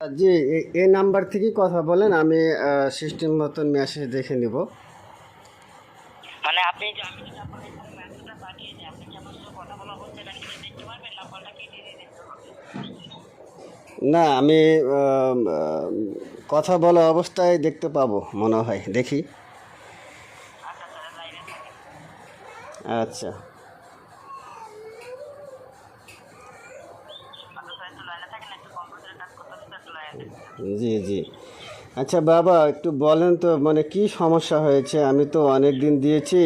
জি এ- এই নাম্বার থেকেই কথা বলেন আমি সিস্টেম মতন মেসেজ দেখে নিব। মানে আপনি না আমি কথা বলা অবস্থায় দেখতে পাবো মনে হয় দেখি। আচ্ছা স্যার একটু লাইনে থাকেন একটু কম্পিউটারে কাজ করতে হচ্ছে একটু লাইনে থাকেন জি জি। আচ্ছা বাবা একটু বলেন তো মানে কি সমস্যা হয়েছে? আমি তো অনেক দিন দিয়েছি।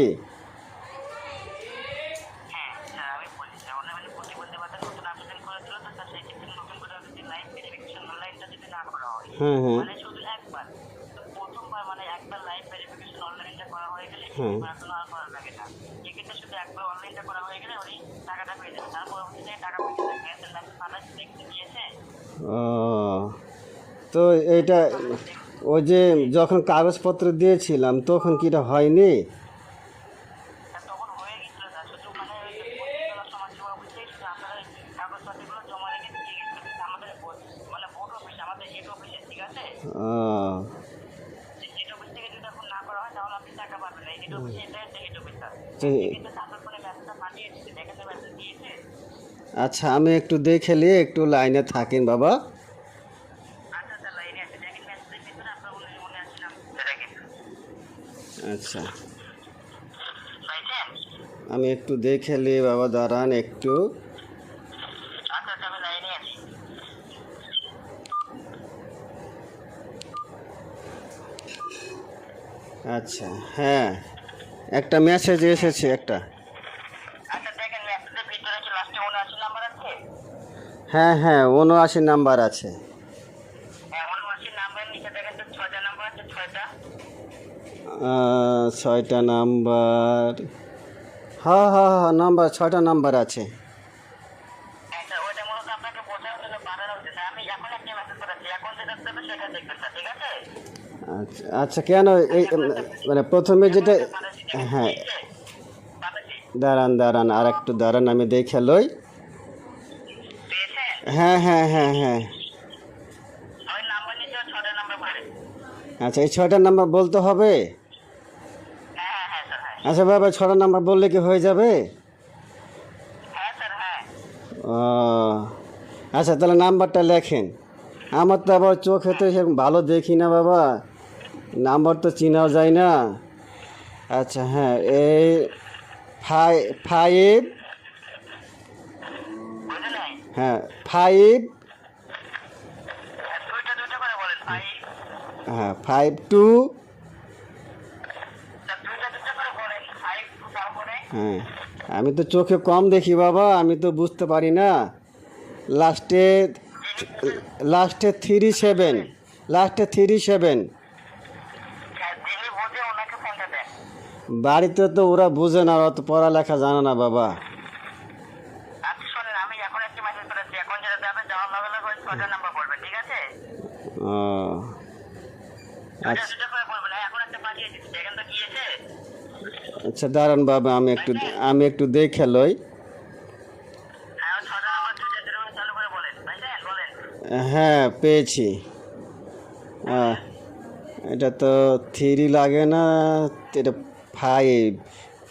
হ্যাঁ হয়। মানে শুধু একবার। তো প্রথমবার মানে একবার লাইভ ভেরিফিকেশন অনলাইনটা করা হয়ে হয়ে। ও তো এটা ওই যে যখন কাগজপত্র দিয়েছিলাম, তখন কি এটা হয়নি? আচ্ছা আমি একটু দেখে নিয়ে একটু লাইনে থাকেন বাবা আচ্ছা স্যার লাইনে আছে দেখেন মেসেজের ভিতরে আপনার মনে মনে আসছিলাম দেখেন আচ্ছা। আমি একটু দেখে নিই বাবা, দাঁড়ান একটু। আচ্ছা হ্যাঁ। একটা মেসেজ এসেছে, একটা। হ্যাঁ হ্যাঁ উনআশি নাম্বার আছে হ্যাঁ মনে আছে নাম্বার নিচে দেখেন তো ছয়টা নাম্বার আছে ছয়টা আহ, ছয়টা নাম্বার। হ্যাঁ হ্যাঁ হ্যাঁ নাম্বার ছয়টা নাম্বার আছে। আচ্ছা আচ্ছা আচ্ছা কেন এই মানে প্রথমে যেটা হ্যাঁ। দাঁড়ান দাঁড়ান আর একটু দাঁড়ান আমি দেখে লই। হ্যাঁ হ্যাঁ হ্যাঁ হ্যাঁ। আচ্ছা এই ছয়টা নাম্বার বলতে হবে হ্যাঁ হ্যাঁ হ্যাঁ স্যার হ্যাঁ আচ্ছা বাবা ছটা নাম্বার বললে কি হয়ে যাবে? হ্যাঁ হ্যাঁ। ও আচ্ছা তাহলে নাম্বারটা লেখেন। আমার তো আবার চোখে তো সেরকম ভালো দেখি না বাবা। নাম্বার তো চেনাও যায় না। আচ্ছা হ্যাঁ এই ফাইভ। ফাইভ। হ্যাঁ ফাইভ বলেন ভাই হ্যাঁ ফাইভ টু স্যার দুইটা দুইটা করে বলেন ফাইভ তারপরে হ্যাঁ আমি তো চোখে কম দেখি বাবা, আমি তো বুঝতে পারি না। লাস্টে লাস্টে থ্রি সেভেন লাস্টে থ্রি সেভেন বাড়িতে তো ওরা বুঝে না অত পড়ালেখা জানে না বাবা। ও আচ্ছা দুইটা করে বলবেন এখন একটা পাঠিয়ে দিচ্ছি দেখেন তো গিয়েছে আচ্ছা দাঁড়ান বাবা আমি একটু আমি একটু দেখে লই। হ্যাঁ হ্যাঁ পেয়েছি। এটা তো থ্রি লাগে না এটা ফাইভ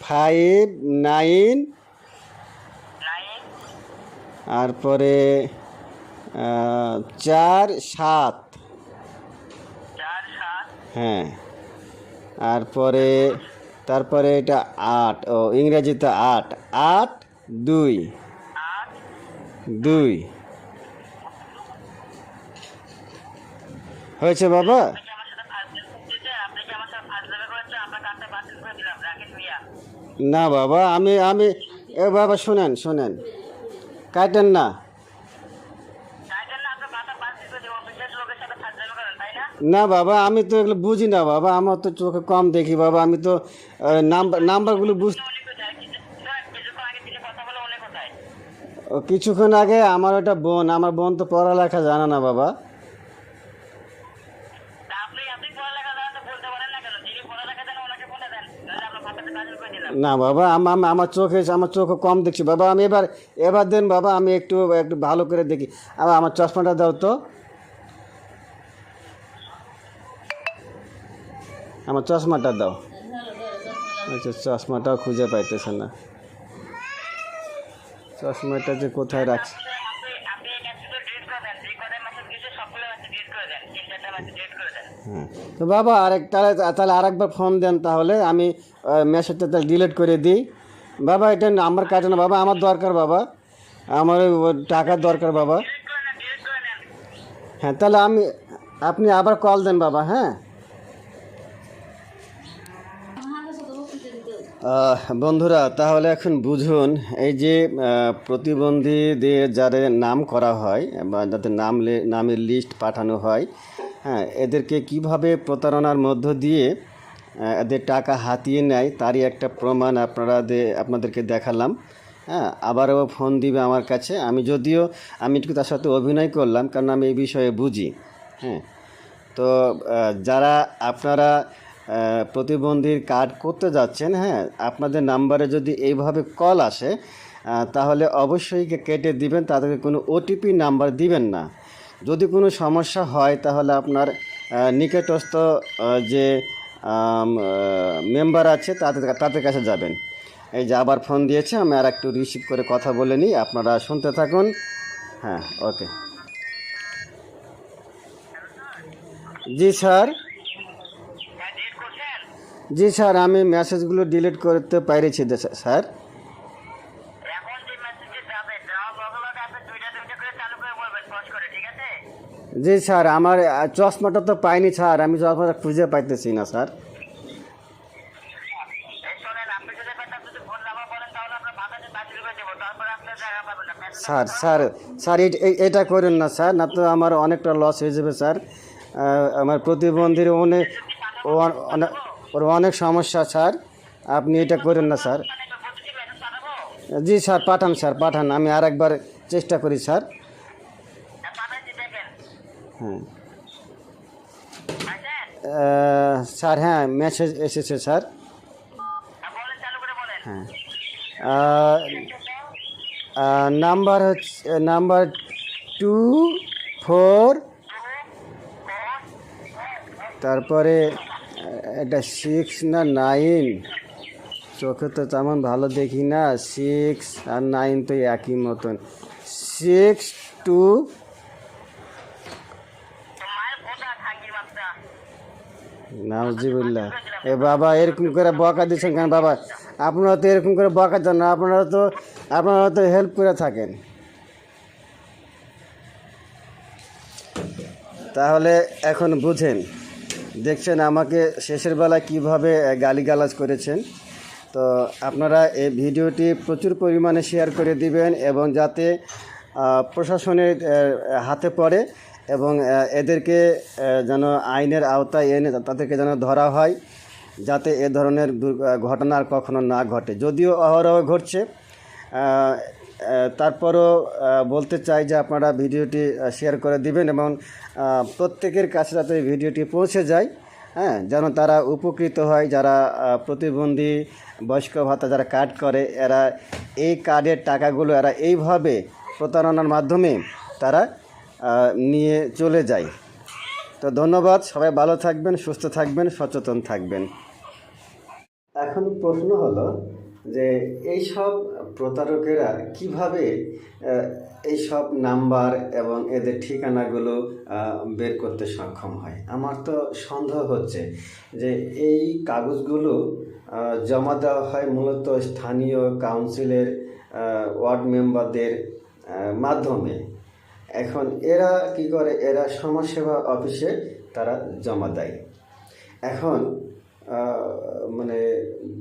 ফাইভ নাইন নাইন তারপরে চার সাত। হ্যাঁ সাত। হ্যাঁ তারপরে এটা আট, ও, ইংরেজিতে আট আট, দুই। দুই। হয়েছে বাবা? না বাবা, আমি আমি, এ বাবা, শোনেন শোনেন। কাটেন না। না বাবা আমি তো এগুলো বুঝি না বাবা আমার তো চোখে কম দেখি বাবা আমি তো নাম্বার নাম্বারগুলো বুঝ কিছুক্ষণ আগে আমার ওটা বোন আমার বোন তো পড়ালেখা জানে না বাবা। না বাবা আমার আমার চোখে আমার চোখে কম দেখছি বাবা আমি এবার এবার দেন বাবা আমি একটু একটু ভালো করে দেখি। আবার আমার চশমাটা দাও তো। আমার চশমাটা দাও। আচ্ছা চশমাটাও খুঁজে পাইতেছে না। চশমাটা যে কোথায় রাখছে হ্যাঁ। তো বাবা, আরেক তাহলে তাহলে আরেকবার ফোন দেন তাহলে। আমি মেসেজটা তাহলে ডিলিট করে দিই। বাবা, এটা আমার কাটে না। বাবা, আমার দরকার বাবা। আমার টাকার দরকার বাবা। হ্যাঁ তাহলে আমি আপনি আবার কল দেন বাবা হ্যাঁ। বন্ধুরা, তাহলে এখন বুঝুন, এই যে প্রতিবন্ধীদের যাদের নাম করা হয় বা যাদের নাম নামের লিস্ট পাঠানো হয় হ্যাঁ এদেরকে কীভাবে প্রতারণার মধ্য দিয়ে এদের টাকা হাতিয়ে নেয় তারই একটা প্রমাণ আপনারা আপনাদেরকে দেখালাম। হ্যাঁ আবারও ফোন দিবে আমার কাছে। আমি যদিও, আমি একটু তার সাথে অভিনয় করলাম, কারণ আমি এই বিষয়ে বুঝি। হ্যাঁ তো যারা, আপনারা প্রতিবন্ধীর কার্ড করতে যাচ্ছেন হ্যাঁ আপনাদের নাম্বারে যদি এইভাবে কল আসে তাহলে অবশ্যই কেটে দিবেন, তাদেরকে কোনো ওটিপি নাম্বার দিবেন না। যদি কোনো সমস্যা হয়, তাহলে আপনার নিকটস্থ যে মেম্বার আছে, তাদের তাদের কাছে যাবেন। এই যে আবার ফোন দিয়েছে, আমি আর একটু রিসিভ করে কথা বলে নিই, আপনারা শুনতে থাকুন। হ্যাঁ ওকে। জি, স্যার। জি স্যার আমি মেসেজগুলো ডিলিট করতে পেরেছি স্যার। জি স্যার আমার চশমাটা তো পাইনি স্যার আমি চশমাটা খুঁজে পাইতেছি না স্যার। স্যার স্যার স্যার এটা করেন না স্যার না তো আমার অনেকটা লস হয়ে যাবে স্যার। আমার প্রতিবন্ধীর অনেক অনেক ওর অনেক সমস্যা স্যার। আপনি এটা করেন না স্যার। জি স্যার পাঠান স্যার পাঠান। আমি আর একবার চেষ্টা করি স্যার। হ্যাঁ, স্যার হ্যাঁ মেসেজ এসেছে স্যার। হ্যাঁ। নাম্বার হচ্ছে নাম্বার টু ফোর। তারপরে এটা সিক্স না নাইন চোখে তো তেমন ভালো দেখি না। সিক্স আর নাইন তো একই মতন। সিক্স টু নাজিবুল্লাহ এ বাবা, এরকম করে বকা দিচ্ছেন কেন বাবা? আপনারা তো এরকম করে বকা দেন না, আপনারা তো আপনারা তো হেল্প করে থাকেন। তাহলে এখন বুঝেন। দেখছেন আমাকে শেষের বেলায় কীভাবে গালিগালাজ করেছেন। তো আপনারা এই ভিডিওটি প্রচুর পরিমাণে শেয়ার করে দিবেন এবং যাতে প্রশাসনের হাতে পড়ে এবং এদেরকে যেন আইনের আওতায় এনে তাদেরকে যেন ধরা হয়, যাতে এ ধরনের ঘটনা আর কখনো না ঘটে। যদিও অহরহ ঘটছে তারপরও বলতে চাই যে আপনারা ভিডিওটি শেয়ার করে দিবেন এবং প্রত্যেকের কাছে যাতে ভিডিওটি পৌঁছে যায় হ্যাঁ যেন তারা উপকৃত হয়, যারা প্রতিবন্ধী, বয়স্ক ভাতা যারা কার্ড করে, এরা এই কার্ডের টাকাগুলো এরা এইভাবে প্রতারণার মাধ্যমে তারা নিয়ে চলে যায়। তো ধন্যবাদ, সবাই ভালো থাকবেন, সুস্থ থাকবেন, সচেতন থাকবেন। এখন প্রশ্ন হলো যে এই সব প্রতারকেরা কীভাবে এই সব নাম্বার এবং এদের ঠিকানাগুলো বের করতে সক্ষম হয়? আমার তো সন্দেহ হচ্ছে যে এই কাগজগুলো জমা দেওয়া হয় মূলত স্থানীয় কাউন্সিলের ওয়ার্ড মেম্বারদের মাধ্যমে। এখন এরা কি করে? এরা সমাজসেবা অফিসে তারা জমা দেয়। এখন মানে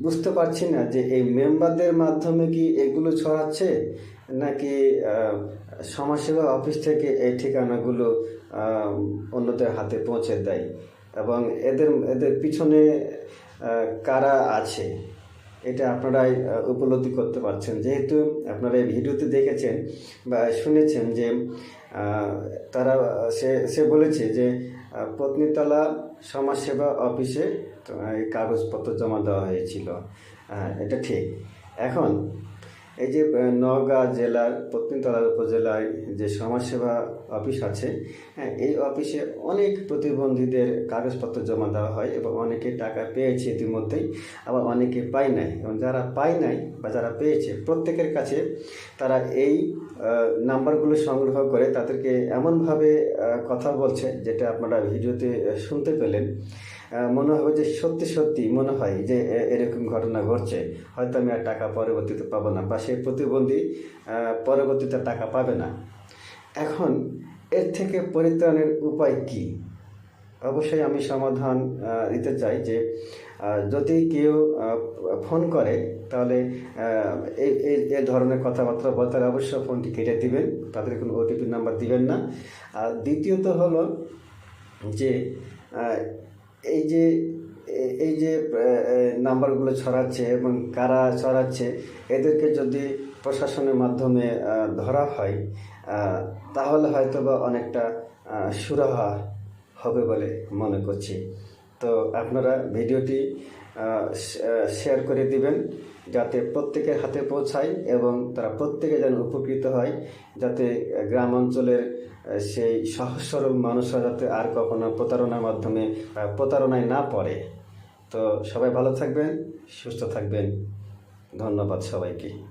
বুঝতে পারছি না যে এই মেম্বারদের মাধ্যমে কি এগুলো ছড়াচ্ছে? নাকি সমাজসেবা অফিস থেকে এই ঠিকানাগুলো অন্যদের হাতে পৌঁছে দেয়? এবং এদের এদের পিছনে কারা আছে? এটা আপনারাই উপলব্ধি করতে পারছেন। যেহেতু আপনারা এই ভিডিওতে দেখেছেন বা শুনেছেন যে তারা, সে সে বলেছে যে পত্নীতলা সমাজসেবা অফিসে কাগজপত্র জমা দেওয়া হয়েছিল। হ্যাঁ, এটা ঠিক। এখন এই যে নওগাঁ জেলার পত্নীতলা উপজেলায় যে সমাজসেবা অফিস আছে হ্যাঁ এই অফিসে অনেক প্রতিবন্ধীদের কাগজপত্র জমা দেওয়া হয় এবং অনেকে টাকা পেয়েছে ইতিমধ্যেই আবার অনেকে পায় নাই। এবং যারা পায় নাই বা যারা পেয়েছে প্রত্যেকের কাছে তারা এই নাম্বারগুলো সংগ্রহ করে তাদেরকে এমনভাবে কথা বলছে যেটা আপনারা ভিডিওতে শুনতে পেলেন। মনে হবে যে সত্যি সত্যি মনে হয় যে এরকম ঘটনা ঘটছে। হয়তো আমি আর টাকা পরবর্তীতে পাবো না বা সেই প্রতিবন্ধী পরবর্তীতে টাকা পাবে না। এখন এর থেকে পরিত্রাণের উপায় কি? অবশ্যই আমি সমাধান দিতে চাই যে যদি কেউ ফোন করে, তাহলে এই, এই- ধরনের কথাবার্তা বলতে অবশ্যই ফোনটি কেটে দিবেন। তাদের কোনো ওটিপি নাম্বার দিবেন না। আর দ্বিতীয়ত হলো যে এই যে এই যে নাম্বারগুলো ছড়াচ্ছে এবং কারা ছড়াচ্ছে, এদেরকে যদি প্রশাসনের মাধ্যমে ধরা হয় তাহলে হয়তো বা অনেকটা সুরাহা হবে বলে মনে করছি। তো আপনারা ভিডিওটি শেয়ার করে দিবেন, যাতে প্রত্যেকের হাতে পৌঁছায় এবং তারা প্রত্যেকে যেন উপকৃত হয়, যাতে গ্রাম অঞ্চলের সেই সহজ সরল মানুষরা যাতে আর কখনো প্রতারণার মাধ্যমে প্রতারণায় না পড়ে। তো সবাই ভালো থাকবেন, সুস্থ থাকবেন। ধন্যবাদ সবাইকে।